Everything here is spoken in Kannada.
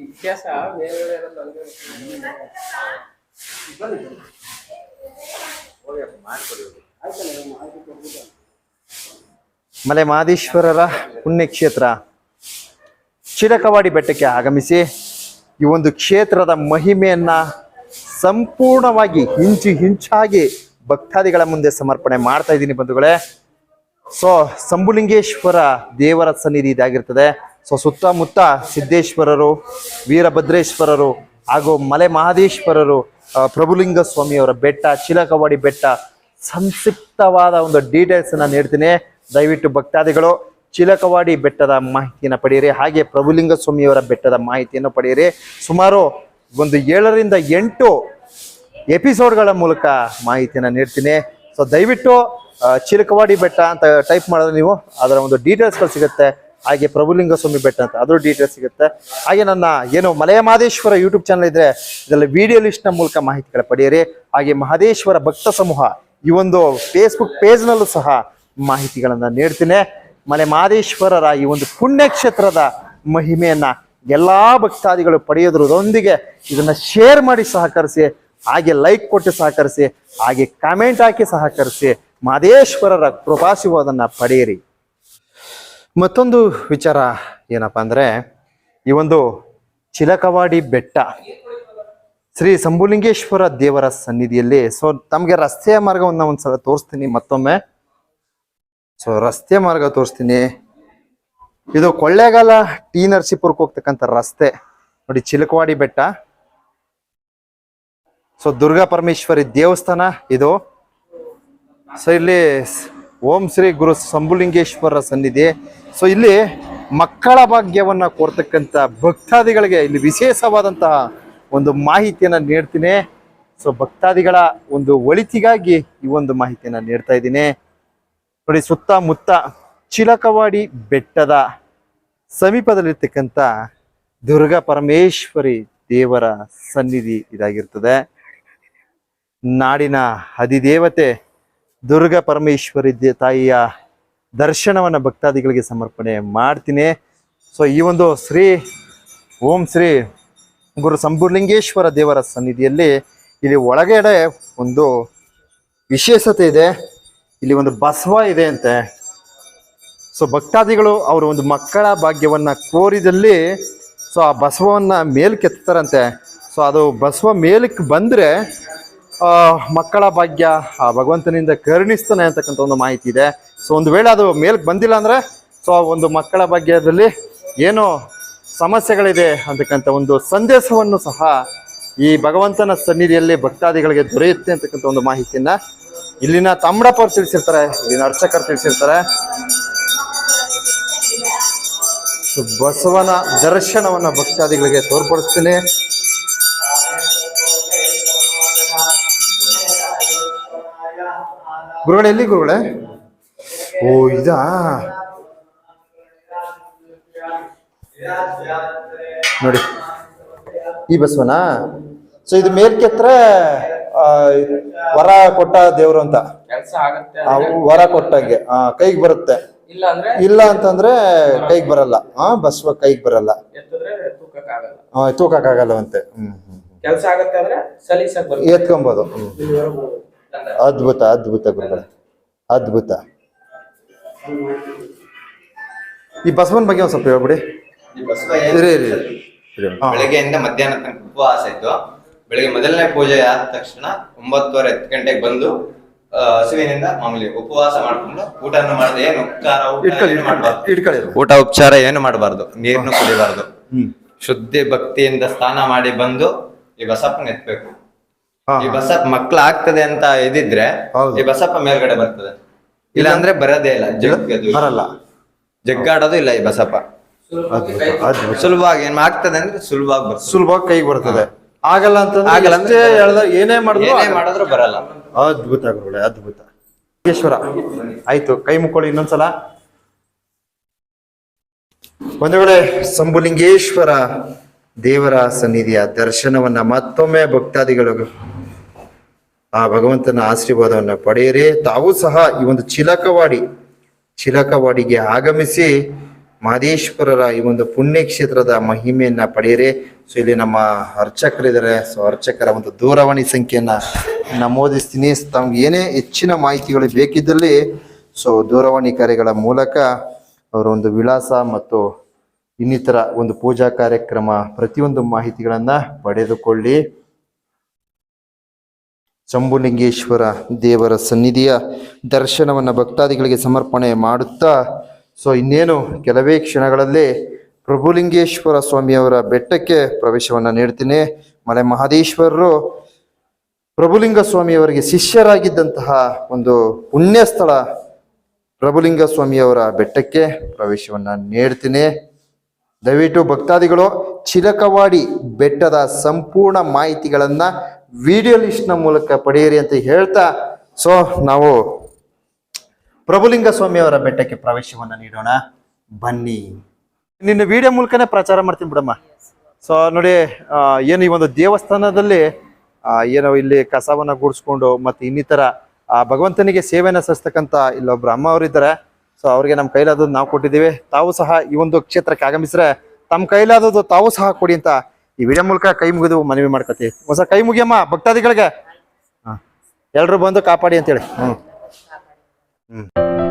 ಇತಿಹಾಸ ಮಲೆ ಮಹದೇಶ್ವರರ ಪುಣ್ಯಕ್ಷೇತ್ರ. ಚಿರಕವಾಡಿ ಬೆಟ್ಟಕ್ಕೆ ಆಗಮಿಸಿ ಈ ಒಂದು ಕ್ಷೇತ್ರದ ಮಹಿಮೆಯನ್ನ ಸಂಪೂರ್ಣವಾಗಿ ಹಿಂಚು ಹಿಂಚಾಗಿ ಭಕ್ತಾದಿಗಳ ಮುಂದೆ ಸಮರ್ಪಣೆ ಮಾಡ್ತಾ ಇದ್ದೀನಿ ಬಂಧುಗಳೇ. ಸೊ ಸಂಬುಲಿಂಗೇಶ್ವರ ದೇವರ ಸನ್ನಿಧಿ ಇದಾಗಿರ್ತದೆ. ಸೊ ಸುತ್ತಮುತ್ತ ಸಿದ್ದೇಶ್ವರರು, ವೀರಭದ್ರೇಶ್ವರರು ಹಾಗೂ ಮಲೆ ಮಹದೇಶ್ವರರು ಪ್ರಭುಲಿಂಗ ಸ್ವಾಮಿಯವರ ಬೆಟ್ಟ ಚಿಲಕವಾಡಿ ಬೆಟ್ಟ, ಸಂಕ್ಷಿಪ್ತವಾದ ಒಂದು ಡೀಟೇಲ್ಸ್ ಅನ್ನ ನೀಡ್ತೀನಿ. ದಯವಿಟ್ಟು ಭಕ್ತಾದಿಗಳು ಚಿಲಕವಾಡಿ ಬೆಟ್ಟದ ಮಾಹಿತಿಯನ್ನು ಪಡೆಯಿರಿ, ಹಾಗೆ ಪ್ರಭುಲಿಂಗ ಸ್ವಾಮಿಯವರ ಬೆಟ್ಟದ ಮಾಹಿತಿಯನ್ನು ಪಡೆಯಿರಿ. ಸುಮಾರು ಒಂದು ಏಳರಿಂದ ಎಂಟು ಎಪಿಸೋಡ್ಗಳ ಮೂಲಕ ಮಾಹಿತಿಯನ್ನು ನೀಡ್ತೀನಿ. ಸೊ ದಯವಿಟ್ಟು ಚಿಲಕವಾಡಿ ಬೆಟ್ಟ ಅಂತ ಟೈಪ್ ಮಾಡಿದ್ರೆ ನೀವು ಅದರ ಒಂದು ಡೀಟೇಲ್ಸ್ಗಳು ಸಿಗುತ್ತೆ. ಹಾಗೆ ಪ್ರಭುಲಿಂಗ ಸ್ವಾಮಿ ಬೆಟ್ಟ ಅಂತ ಅದ್ರ ಡೀಟೇಲ್ಸ್ ಸಿಗುತ್ತೆ. ಹಾಗೆ ನನ್ನ ಏನು ಮಲಯ ಮಹದೇಶ್ವರ ಯೂಟ್ಯೂಬ್ ಚಾನಲ್ ಇದ್ರೆ ಇದರಲ್ಲಿ ವಿಡಿಯೋ ಲಿಸ್ಟ್ನ ಮೂಲಕ ಮಾಹಿತಿಗಳ ಪಡೆಯಿರಿ. ಹಾಗೆ ಮಹದೇಶ್ವರ ಭಕ್ತ ಸಮೂಹ ಈ ಒಂದು ಫೇಸ್ಬುಕ್ ಪೇಜ್ನಲ್ಲೂ ಸಹ ಮಾಹಿತಿಗಳನ್ನ ನೀಡ್ತೀನಿ. ಮಲೆ ಮಹದೇಶ್ವರರ ಈ ಒಂದು ಪುಣ್ಯಕ್ಷೇತ್ರದ ಮಹಿಮೆಯನ್ನ ಎಲ್ಲಾ ಭಕ್ತಾದಿಗಳು ಪಡೆಯೋದ್ರದೊಂದಿಗೆ ಇದನ್ನ ಶೇರ್ ಮಾಡಿ ಸಹಕರಿಸಿ, ಹಾಗೆ ಲೈಕ್ ಕೊಟ್ಟು ಸಹಕರಿಸಿ, ಹಾಗೆ ಕಾಮೆಂಟ್ ಹಾಕಿ ಸಹಕರಿಸಿ ಮಹದೇಶ್ವರರ ಕೃಪಾಶೀರ್ವಾದನ್ನ ಪಡೆಯಿರಿ. ಮತ್ತೊಂದು ವಿಚಾರ ಏನಪ್ಪಾ ಅಂದ್ರೆ, ಈ ಒಂದು ಚಿಲಕವಾಡಿ ಬೆಟ್ಟ, ಶ್ರೀ ಸಂಭುಲಿಂಗೇಶ್ವರ ದೇವರ ಸನ್ನಿಧಿಯಲ್ಲಿ, ಸೊ ತಮಗೆ ರಸ್ತೆಯ ಮಾರ್ಗವನ್ನು ಒಂದ್ಸಲ ತೋರಿಸ್ತೀನಿ, ಮತ್ತೊಮ್ಮೆ. ಸೊ ರಸ್ತೆ ಮಾರ್ಗ ತೋರಿಸ್ತೀನಿ. ಇದು ಕೊಳ್ಳೇಗಾಲ ಟಿ ನರಸೀಪುರಕ್ಕೆ ಹೋಗ್ತಕ್ಕಂಥ ರಸ್ತೆ. ನೋಡಿ, ಚಿಲಕವಾಡಿ ಬೆಟ್ಟ. ಸೊ ದುರ್ಗಾ ಪರಮೇಶ್ವರಿ ದೇವಸ್ಥಾನ ಇದು. ಸೊ ಇಲ್ಲಿ ಓಂ ಶ್ರೀ ಗುರು ಸಂಭುಲಿಂಗೇಶ್ವರ ಸನ್ನಿಧಿ. ಸೊ ಇಲ್ಲಿ ಮಕ್ಕಳ ಭಾಗ್ಯವನ್ನು ಕೋರ್ತಕ್ಕಂಥ ಭಕ್ತಾದಿಗಳಿಗೆ ಇಲ್ಲಿ ವಿಶೇಷವಾದಂತಹ ಒಂದು ಮಾಹಿತಿಯನ್ನು ನೀಡ್ತೀನಿ. ಸೊ ಭಕ್ತಾದಿಗಳ ಒಂದು ಒಳಿತಿಗಾಗಿ ಈ ಒಂದು ಮಾಹಿತಿಯನ್ನು ನೀಡ್ತಾ ಇದ್ದೀನಿ. ನೋಡಿ, ಸುತ್ತಮುತ್ತ ಚಿಲಕವಾಡಿ ಬೆಟ್ಟದ ಸಮೀಪದಲ್ಲಿರ್ತಕ್ಕಂಥ ದುರ್ಗಾ ಪರಮೇಶ್ವರಿ ದೇವರ ಸನ್ನಿಧಿ ಇದಾಗಿರ್ತದೆ. ನಾಡಿನ ಅಧಿದೇವತೆ ದುರ್ಗಾ ಪರಮೇಶ್ವರಿ ತಾಯಿಯ ದರ್ಶನವನ್ನು ಭಕ್ತಾದಿಗಳಿಗೆ ಸಮರ್ಪಣೆ ಮಾಡ್ತೀನಿ. ಸೊ ಈ ಒಂದು ಶ್ರೀ, ಓಂ ಶ್ರೀ ಗುರು ಸಂಭುಲಿಂಗೇಶ್ವರ ದೇವರ ಸನ್ನಿಧಿಯಲ್ಲಿ ಇಲ್ಲಿ ಒಳಗಡೆ ಒಂದು ವಿಶೇಷತೆ ಇದೆ. ಇಲ್ಲಿ ಒಂದು ಬಸವ ಇದೆ ಅಂತೆ. ಸೊ ಭಕ್ತಾದಿಗಳು ಅವರು ಒಂದು ಮಕ್ಕಳ ಭಾಗ್ಯವನ್ನು ಕೋರಿದಲ್ಲಿ ಸೊ ಆ ಬಸವವನ್ನು ಮೇಲಕ್ಕೆ ಎತ್ತಾರಂತೆ ಸೊ ಅದು ಬಸವ ಮೇಲಕ್ಕೆ ಬಂದ್ರೆ ಮಕ್ಕಳ ಭಾಗ್ಯ ಆ ಭಗವಂತನಿಂದ ಕರುಣಿಸ್ತಾನೆ ಅಂತಕ್ಕಂಥ ಒಂದು ಮಾಹಿತಿ ಇದೆ. ಸೊ ಒಂದು ವೇಳೆ ಅದು ಮೇಲ್ಗೆ ಬಂದಿಲ್ಲ ಅಂದರೆ ಸೊ ಒಂದು ಮಕ್ಕಳ ಭಾಗ್ಯದಲ್ಲಿ ಏನೋ ಸಮಸ್ಯೆಗಳಿದೆ ಅಂತಕ್ಕಂಥ ಒಂದು ಸಂದೇಶವನ್ನು ಸಹ ಈ ಭಗವಂತನ ಸನ್ನಿಧಿಯಲ್ಲಿ ಭಕ್ತಾದಿಗಳಿಗೆ ದೊರೆಯುತ್ತೆ ಅಂತಕ್ಕಂಥ ಒಂದು ಮಾಹಿತಿಯನ್ನ ಇಲ್ಲಿನ ತಮ್ಮಡಪ್ಪ ಅವ್ರು ತಿಳಿಸಿರ್ತಾರೆ, ಇಲ್ಲಿನ ಅರ್ಚಕರು ತಿಳಿಸಿರ್ತಾರೆ. ಬಸವನ ದರ್ಶನವನ್ನು ಭಕ್ತಾದಿಗಳಿಗೆ ತೋರ್ಪಡಿಸ್ತೀನಿ. ಗುರುಗಳೇ ಎಲ್ಲಿ ಗುರುಗಳೇ? ಓ ಇದಾ? ನೋಡಿ ಈ ಬಸವನ? ಸೊ ಇದು ಮೇಲ್ಕೆತ್ರ ವರ ಕೊಟ್ಟ ದೇವ್ರು ಅಂತ. ವರ ಕೊಟ್ಟಂಗೆ ಆ, ಕೈಗೆ ಬರುತ್ತೆ. ಇಲ್ಲ ಅಂತಂದ್ರೆ ಕೈಗೆ ಬರಲ್ಲ. ಆ ಬಸವ ಕೈಗೆ ಬರಲ್ಲ. ತೂಕಕ್ಕಾಗಲ್ಲವಂತೆ. ಹ್ಮ್ ಹ್ಮ್ ಕೆಲಸ ಆಗತ್ತೆ ಅಂದ್ರೆ ಸಲೀಸಾಗಿ ಬರುತ್ತೆ. ಎತ್ಕೊಬೋದು. ಅದ್ಭುತ ಅದ್ಭುತ ಗುರುಗಳೇ. ಅದ್ಭುತ. ಈ ಬಸವನ ಬಗ್ಗೆ ಒಂದ್ ಸ್ವಲ್ಪ ಹೇಳ್ಬಿಡಿ. ಈ ಬಸವ ಏನ್- ಇರಿ ಇರಿ. ಇರಿ. ಇರಿ. ಹಾ. ಬೆಳಗ್ಗೆಯಿಂದ ಮಧ್ಯಾಹ್ನ ತನಕ ಉಪವಾಸ ಇತ್ತು. ಬೆಳಿಗ್ಗೆ ಮೊದಲನೇ ಪೂಜೆ ಆದ ತಕ್ಷಣ ಒಂಬತ್ತುವರೆ ಹತ್ತು ಗಂಟೆಗೆ ಬಂದು ಆ, ಹಸುವಿನಿಂದ ಮಾಮೂಲಿ ಉಪವಾಸ ಮಾಡ್ಕೊಂಡು ಊಟನ ಮಾಡದೆ. ಏನು ಉಪಚಾರ ಊಟ ಇಟ್ಕೊಳ್ಳಿ ಏನು ಮಾಡ್ಬಾರ್ದು. ಇಟ್ಕೊಳ್ಳಿ. ಊಟ ಉಪಚಾರ ಏನು ಮಾಡಬಾರ್ದು. ನೀರ್ನು ಕುಡಿಬಾರ್ದು. ಹ್ಮ್. ಶುದ್ಧಿ ಭಕ್ತಿಯಿಂದ ಸ್ನಾನ ಮಾಡಿ ಬಂದು ಈ ಬಸಪ್ಪನ ಎತ್ಬೇಕು. ಈ. ಬಸಪ್ಪ ಮಕ್ಳು ಆಗ್ತದೆ ಅಂತ ಇದಿದ್ರೆ ಹೌದು. ಈ ಬಸಪ್ಪ ಮೇಲ್ಗಡೆ ಬರ್ತದೆ. ಇಲ್ಲ ಅಂದ್ರೆ ಬರೋದೇ ಇಲ್ಲ ಜಗ್ಗದು ಬರಲ್ಲ. ಜಗ್ಗಾಡೋದು ಇಲ್ಲ ಈ ಬಸಪ್ಪ. ಸುಲಭವಾಗಿ ಏನ್ ಆಗ್ತದೆ ಅಂದ್ರೆ ಸುಲಭವಾಗಿ ಬರ್ತದೆ. ಸುಲಭವಾಗಿ ಕೈಗೆ ಬರ್ತದೆ. ಆಗಲ್ಲ ಅಂತಂದ್ರೆ ಆಗಲ್ಲ ಎಷ್ಟೇ ಅಂದ್ರೆ ಹೇಳ್ದ- ಏನೇ ಮಾಡಿದ್ರು ಏನೇ. ಮಾಡಿದ್ರು ಬರಲ್ಲ. ಅದ್ಭುತ ಗುರುಗಳೇ ಅದ್ಭುತ. ಈಶ್ವರ ಆಯ್ತು ಕೈ ಮುಕ್ಕೊಳ್ಳಿ ಇನ್ನೊಂದ್ಸಲ. ಒಂದು ವೇಳೆ ಸಂಭುಲಿಂಗೇಶ್ವರ ದೇವರ ಸನ್ನಿಧಿಯ ದರ್ಶನವನ್ನ ಮತ್ತೊಮ್ಮೆ ಭಕ್ತಾದಿಗಳು ಆ ಭಗವಂತನ ಆಶೀರ್ವಾದವನ್ನು ಪಡೆಯರೆ ತಾವು ಸಹ ಈ ಒಂದು ಚಿಲಕವಾಡಿ, ಚಿಲಕವಾಡಿಗೆ ಆಗಮಿಸಿ ಮಹದೇಶ್ವರರ ಈ ಒಂದು ಪುಣ್ಯ ಕ್ಷೇತ್ರದ ಮಹಿಮೆಯನ್ನ ಪಡೆಯರೆ ಸೊ ಇಲ್ಲಿ ನಮ್ಮ ಅರ್ಚಕರಿದ್ದಾರೆ. ಸೊ ಅರ್ಚಕರ ಒಂದು ದೂರವಾಣಿ ಸಂಖ್ಯೆಯನ್ನ ನಮೂದಿಸ್ತೀನಿ. ತಮ್ಗೆ ಏನೇ ಹೆಚ್ಚಿನ ಮಾಹಿತಿಗಳು ಬೇಕಿದ್ದಲ್ಲಿ, ಸೊ ದೂರವಾಣಿ ಕಾರ್ಯಗಳ ಮೂಲಕ ಅವರ ಒಂದು ವಿಳಾಸ ಮತ್ತು ಇನ್ನಿತರ ಒಂದು ಪೂಜಾ ಕಾರ್ಯಕ್ರಮ ಪ್ರತಿಯೊಂದು ಮಾಹಿತಿಗಳನ್ನು ಪಡೆದುಕೊಳ್ಳಿ. ಶಂಭುಲಿಂಗೇಶ್ವರ ದೇವರ ಸನ್ನಿಧಿಯ ದರ್ಶನವನ್ನು ಭಕ್ತಾದಿಗಳಿಗೆ ಸಮರ್ಪಣೆ ಮಾಡುತ್ತಾ, ಸೊ ಇನ್ನೇನು ಕೆಲವೇ ಕ್ಷಣಗಳಲ್ಲಿ ಪ್ರಭುಲಿಂಗೇಶ್ವರ ಸ್ವಾಮಿಯವರ ಬೆಟ್ಟಕ್ಕೆ ಪ್ರವೇಶವನ್ನು ನೀಡ್ತೀನಿ. ಮಲೆ ಮಹದೇಶ್ವರರು ಪ್ರಭುಲಿಂಗ ಸ್ವಾಮಿಯವರಿಗೆ ಶಿಷ್ಯರಾಗಿದ್ದಂತಹ ಒಂದು ಪುಣ್ಯ ಸ್ಥಳ ಪ್ರಭುಲಿಂಗ ಸ್ವಾಮಿಯವರ ಬೆಟ್ಟಕ್ಕೆ ಪ್ರವೇಶವನ್ನ ನೀಡ್ತೀನಿ. ದಯವಿಟ್ಟು ಭಕ್ತಾದಿಗಳು, ಚಿಲಕವಾಡಿ ಬೆಟ್ಟದ ಸಂಪೂರ್ಣ ಮಾಹಿತಿಗಳನ್ನ ವಿಡಿಯೋ ಲಿಸ್ಟ್ನ ಮೂಲಕ ಪಡೆಯಿರಿ ಅಂತ ಹೇಳ್ತಾ ಸೊ ನಾವು ಪ್ರಭುಲಿಂಗ ಸ್ವಾಮಿಯವರ ಬೆಟ್ಟಕ್ಕೆ ಪ್ರವೇಶವನ್ನು ನೀಡೋಣ. ಬನ್ನಿ. ನಿನ್ನ ವಿಡಿಯೋ ಮೂಲಕನೇ ಪ್ರಚಾರ ಮಾಡ್ತೀನಿ ಬಿಡಮ್ಮ. ಸೊ ನೋಡಿ ಏನು ಈ ಒಂದು ದೇವಸ್ಥಾನದಲ್ಲಿ ಏನೋ ಇಲ್ಲಿ ಕಸವನ್ನ ಗುಡಿಸ್ಕೊಂಡು ಮತ್ತೆ ಇನ್ನಿತರ, ಆ, ಭಗವಂತನಿಗೆ ಸೇವೆಯನ್ನು ಸಲ್ಲಿಸ್ತಕ್ಕಂಥ ಇಲ್ಲೊಬ್ರು ಅಮ್ಮ ಅವರಿದ್ದಾರೆ ಸೊ ಅವ್ರಿಗೆ ನಮ್ಮ ಕೈಲಾದದ್ದು ನಾವು ಕೊಟ್ಟಿದ್ದೀವಿ. ತಾವು ಸಹ ಈ ಒಂದು ಕ್ಷೇತ್ರಕ್ಕೆ ಆಗಮಿಸಿದ್ರೆ ತಮ್ಮ ಕೈಲಾದದ್ದು ತಾವು ಸಹ ಕೊಡಿ ಅಂತ ಈ ವಿಡಿಯೋ ಮೂಲಕ ಕೈ ಮುಗಿದು ಮನವಿ ಮಾಡ್ಕೊತೀವಿ. ಹೊಸ ಕೈ ಮುಗಿಯಮ್ಮ, ಭಕ್ತಾದಿಗಳಿಗೆ. ಹಾ. ಎಲ್ರು ಬಂದು ಕಾಪಾಡಿ ಅಂತೇಳಿ. ಹ್ಮ್. ಹ್ಮ್.